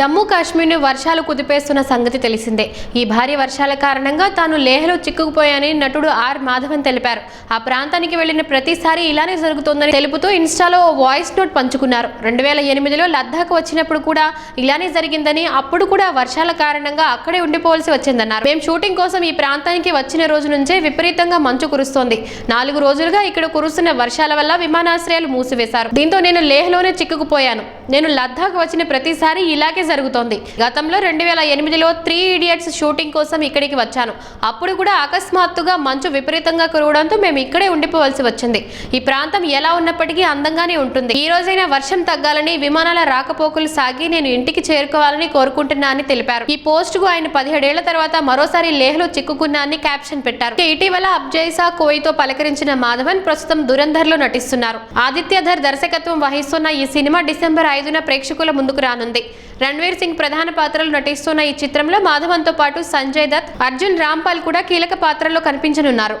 జమ్మూ కాశ్మీర్ను వర్షాలు కుదిపేస్తున్న సంగతి తెలిసిందే. ఈ భారీ వర్షాల కారణంగా తాను లేహ్లో చిక్కుకుపోయానని నటుడు ఆర్ మాధవన్ తెలిపారు. ఆ ప్రాంతానికి వెళ్ళిన ప్రతిసారి ఇలానే జరుగుతోందని తెలుపుతూ ఇన్స్టాలో ఓ వాయిస్ నోట్ పంచుకున్నారు. రెండు వేల ఎనిమిదిలో లద్దాఖ్ వచ్చినప్పుడు కూడా ఇలానే జరిగిందని అప్పుడు కూడా వర్షాల కారణంగా అక్కడే ఉండిపోవాల్సి వచ్చిందన్నారు. మేము షూటింగ్ కోసం ఈ ప్రాంతానికి వచ్చిన రోజు నుంచే విపరీతంగా మంచు కురుస్తోంది. నాలుగు రోజులుగా ఇక్కడ కురుస్తున్న వర్షాల వల్ల విమానాశ్రయాలు మూసివేశారు. దీంతో నేను లేహ్లోనే చిక్కుకుపోయాను. నేను లద్దాఖ్ వచ్చిన ప్రతిసారి ఇలాగే జరుగుతోంది. గతంలో రెండు వేల ఎనిమిదిలో త్రీ ఇడియట్స్ షూటింగ్ కోసం ఇక్కడికి వచ్చాను. అప్పుడు కూడా అకస్మాత్తుగా మంచు విపరీతంగా కురవడంతో మేము ఇక్కడే ఉండిపోవాల్సి వచ్చింది. ఈ ప్రాంతం ఎలా ఉన్నప్పటికీ అందంగానే ఉంటుంది. ఈ రోజైనా వర్షం తగ్గాలని విమానాల రాకపోకలు సాగి నేను ఇంటికి చేరుకోవాలని కోరుకుంటున్నా అని తెలిపారు. ఈ పోస్ట్కు ఆయన పదిహేడేళ్ళ తర్వాత మరోసారి లేహ్లో చిక్కుకున్నా అని క్యాప్షన్ పెట్టారు. ఇటీవల అబ్జైసా కోయితో పలకరించిన మాధవన్ ప్రస్తుతం దురంధర్లో నటిస్తున్నారు. ఆదిత్యధర్ దర్శకత్వం వహిస్తున్న ఈ సినిమా డిసెంబర్ ఐదున ప్రేక్షకుల ముందుకు రానుంది. రణ్వీర్ సింగ్ ప్రధాన పాత్రలు నటిస్తున్న ఈ చిత్రంలో మాధవన్తో పాటు సంజయ్ దత్ అర్జున్ రాంపాల్ కూడా కీలక పాత్రల్లో కనిపించనున్నారు.